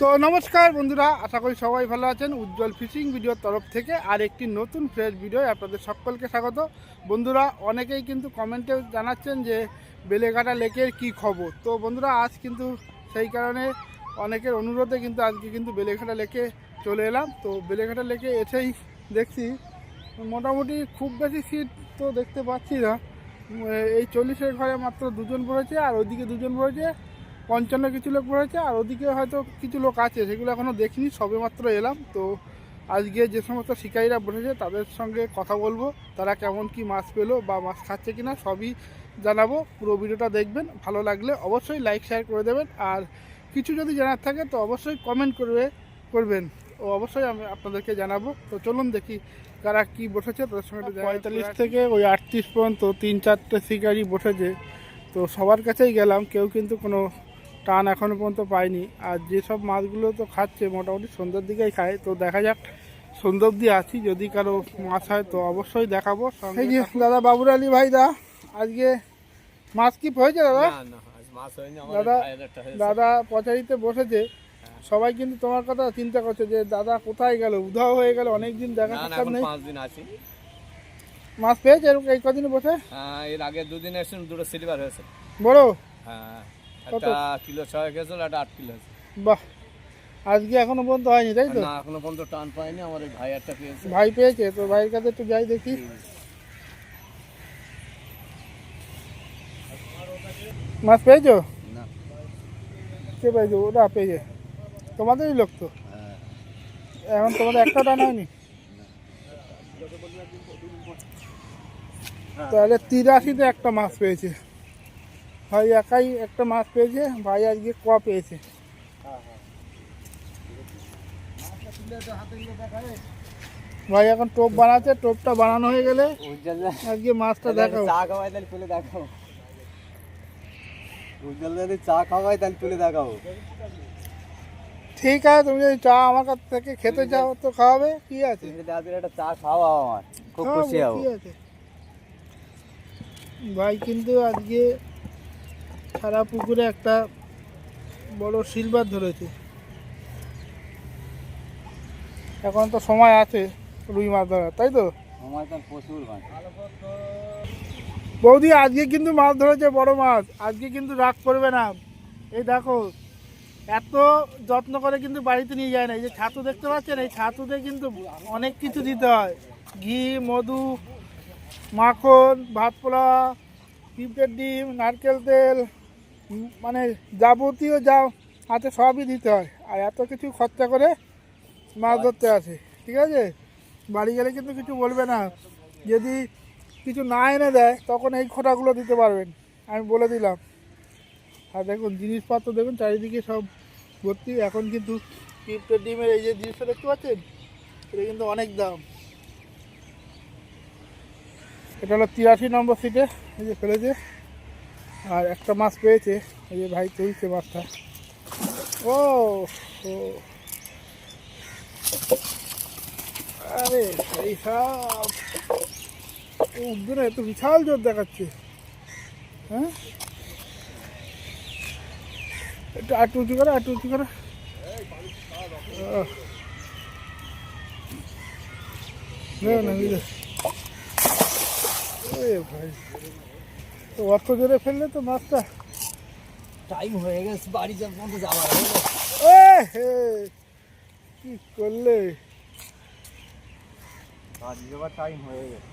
তো নমস্কার বন্ধুরা, আশা করি সবাই ভালো আছেন। উজ্জ্বল ফিশিং ভিডিওর তরফ থেকে আর একটি নতুন ফ্রেশ ভিডিও আপনাদের সকলকে স্বাগত। বন্ধুরা, অনেকেই কিন্তু কমেন্টে জানাচ্ছেন যে বেলেঘাটা লেকের কি খবর? তো বন্ধুরা, আজ কিন্তু সেই কারণে অনেকের অনুরোধে কিন্তু আজকে কিন্তু বেলেঘাটা লেকে চলে এলাম। তো বেলেঘাটা লেকে এসেই দেখছি, মোটামুটি খুব বেশি সিট তো দেখতে পাচ্ছি না। এই চল্লিশের ঘরে মাত্র দুজন পড়েছে আর ওইদিকে দুজন পড়েছে পঞ্চান্ন কিছু লোক পড়েছে আর ওদিকে হয়তো কিছু লোক আছে সেগুলো এখনও দেখিনি সবে মাত্র এলাম। তো আজকে যে সমস্ত শিকারীরা বসেছে তাদের সঙ্গে কথা বলব তারা কেমন কি মাছ পেল বা মাছ খাচ্ছে কিনা সবই জানাব। পুরো ভিডিওটা দেখবেন ভালো লাগলে অবশ্যই লাইক শেয়ার করে দেবেন। আর কিছু যদি জানার থাকে তো অবশ্যই কমেন্ট করবে করবেন। ও অবশ্যই আমি আপনাদেরকে জানাব। তো চলুন দেখি কারা কি বসেছে তাদের সঙ্গে পঁয়তাল্লিশ থেকে ওই আটত্রিশ পর্যন্ত তিন চারটে শিকারি বসেছে। তো সবার কাছেই গেলাম কেউ কিন্তু কোনো টান এখনও পর্যন্ত পাইনি। আর যেসব মাছগুলো তো খাচ্ছে মোটামুটি সন্ধ্যের দিকেই খায়। তো দেখা যাক সন্ধ্যা অব্দি আছি যদি কারও মাছ হয় তো অবশ্যই দেখাবো। এই যে দাদা বাবুর আলী ভাই দা আজকে মাছ কি হয়েছে দাদা? না না আজ মাছ হয়নি আমার দাদা। দাদা পচারিতে বসেছে। সবাই কিন্তু তোমার কথা চিন্তা করছে যে দাদা কোথায় গেল? উধাও হয়ে গেল অনেকদিন দেখা সাক্ষাৎ নেই। দিন আছি। মাছ পেয়েছে এরকম এই কদিনে বসে? হ্যাঁ, এর আগে দুদিন এসেছিলাম দুটো সিলভার হয়েছে। বড়? হ্যাঁ? একটা কিলো ছয় গেছিল একটা আট কিলো বাহ আজকে এখনও পর্যন্ত হয়নি তাই তো? না এখনও পর্যন্ত টান পাইনি আমার ভাই একটা পেয়েছে। ভাই পেয়েছে তো ভাইয়ের কাছে একটু যাই দেখি। মাছ পেয়েছ? না। কে পেয়েছ? ওটা পেয়েছে। তোমাদেরই লোক তো। হ্যাঁ। এখন তোমাদের একটা টান হয়নি? তাহলে তিরাশিতে একটা মাছ পেয়েছে। ভাই একাই একটা মাছ পেয়েছে ভাই আজকে ক পেয়েছে? ভাই এখন টোপ বানাচ্ছে টোপটা বানানো হয়ে গেলে আজকে মাছটা দেখাও। চা খাওয়াই তাহলে তুলে দেখাও। উজ্জ্বল যদি চা খাওয়াই তাহলে তুলে দেখাও। ঠিক আছে তুমি যদি চা আমার কাছ থেকে খেতে চাও তো খাওয়াবে কি আছে? একটা চা খাওয়াও আমার খুব খুশি হব। আছে? ভাই কিন্তু আজকে সারা পুকুরে একটা বড় সিলভার ধরেছে। এখন তো সময় আছে রুই মাছ ধরার তাই তো? আমার তো প্রচুর মাছ। বৌদি আজকে কিন্তু মাছ ধরেছে বড় মাছ আজকে কিন্তু রাগ করবে না। এই দেখো এত যত্ন করে কিন্তু বাড়িতে নিয়ে যায় না। এই যে ছাতু দেখতে পাচ্ছেন এই ছাতুতে কিন্তু অনেক কিছু দিতে হয়। ঘি মধু মাখন ভাত পোলা পিঁপড়ের ডিম নারকেল তেল মানে যাবতীয় যা আছে সবই দিতে হয়। আর এত কিছু খরচা করে মাছ ধরতে আসে, ঠিক আছে? বাড়ি গেলে কিন্তু কিছু বলবে না। যদি কিছু না এনে দেয়, তখন এই খোটাগুলো দিতে পারবেন। আমি বলে দিলাম। আর দেখুন, জিনিসপত্র দেখুন, চারিদিকে সব ভর্তি। এখন কিন্তু পিঁপড়ের ডিমের এই যে জিনিসটা দেখতে পাচ্ছেন, এটা কিন্তু অনেক দাম। এটা হলো তিরাশি নম্বর সিটে, এই যে ফেলেছে। আর একটা মাছ পেয়েছে এই যে ভাই তুলছে মাছটা। ও আরে এই সব। উদ্দুরে এত বিশাল জোর দেখাচ্ছে। হ্যাঁ? একটু আটু উঁচু করে আটু উঁচু করে না, না, ভাই। তো অত জোরে ফেললে তো মাছটা টাইম হয়ে গেছে বাড়ি যাওয়ার যাওয়ার কি করলে? বাড়ি যাওয়ার টাইম হয়ে গেছে।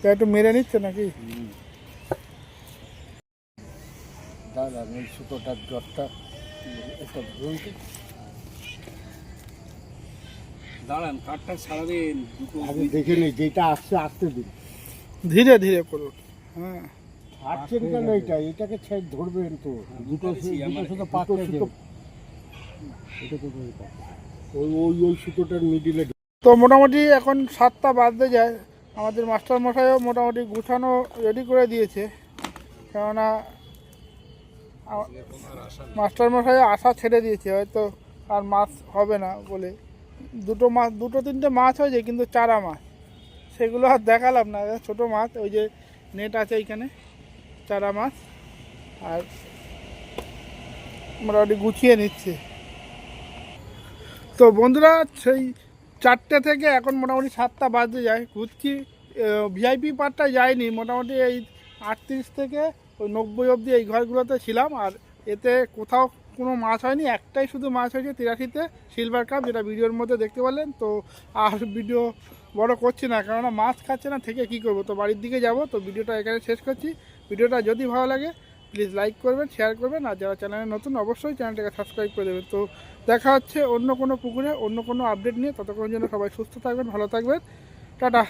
তা একটু মেরে নিচ্ছে নাকি? দাদা এই সুতোটার জ্বরটা একটা ধরুন। দাঁড়ান কাঠটা সারাদিন দেখে নেই যেটা আসছে আসতে দিন। ধীরে ধীরে করুন। হ্যাঁ। আসছেন কেন এটা এটাকে ছেড়ে ধরবেন তো। দুটো দুটো সুতো। ওই ওই ওই সুতোটার মিডিলে তো মোটামুটি এখন সাতটা বাজতে যায়। আমাদের মাস্টার মশাইও মোটামুটি গুছানো রেডি করে দিয়েছে। কেননা মাস্টার মশাই আশা ছেড়ে দিয়েছে। হয়তো আর মাছ হবে না বলে। দুটো মাছ দুটো তিনটে মাছ হয়েছে কিন্তু চারা মাছ। সেগুলো আর দেখালাম না। ছোট মাছ ওই যে নেট আছে এইখানে, চারা মাছ, আর মোটামুটি গুছিয়ে নিচ্ছে। তো বন্ধুরা, সেই চারটে থেকে এখন মোটামুটি সাতটা বাজতে যায়, ঘুরছি ভিআইপি পার্টটা যায়নি মোটামুটি এই আটত্রিশ থেকে ওই নব্বই অবধি এই ঘরগুলোতে ছিলাম, আর এতে কোথাও কোনো মাছ হয়নি, একটাই শুধু মাছ হয়েছে তিরাশিতে সিলভার কাপ যেটা ভিডিওর মধ্যে দেখতে পেলেন তো আর ভিডিও বড় করছি না, কেননা মাছ খাচ্ছে না, থেকে কি করব? তো বাড়ির দিকে যাব, তো ভিডিওটা এখানে শেষ করছি। ভিডিওটা যদি ভালো লাগে প্লিজ লাইক করবেন শেয়ার করবেন, আর যারা চ্যানেলে নতুন, অবশ্যই চ্যানেলটাকে সাবস্ক্রাইব করে দেবেন। তো দেখা হচ্ছে অন্য কোনো পুকুরে, অন্য কোনো আপডেট নিয়ে। ততক্ষণ জন্য সবাই সুস্থ থাকবেন, ভালো থাকবেন। টাটা!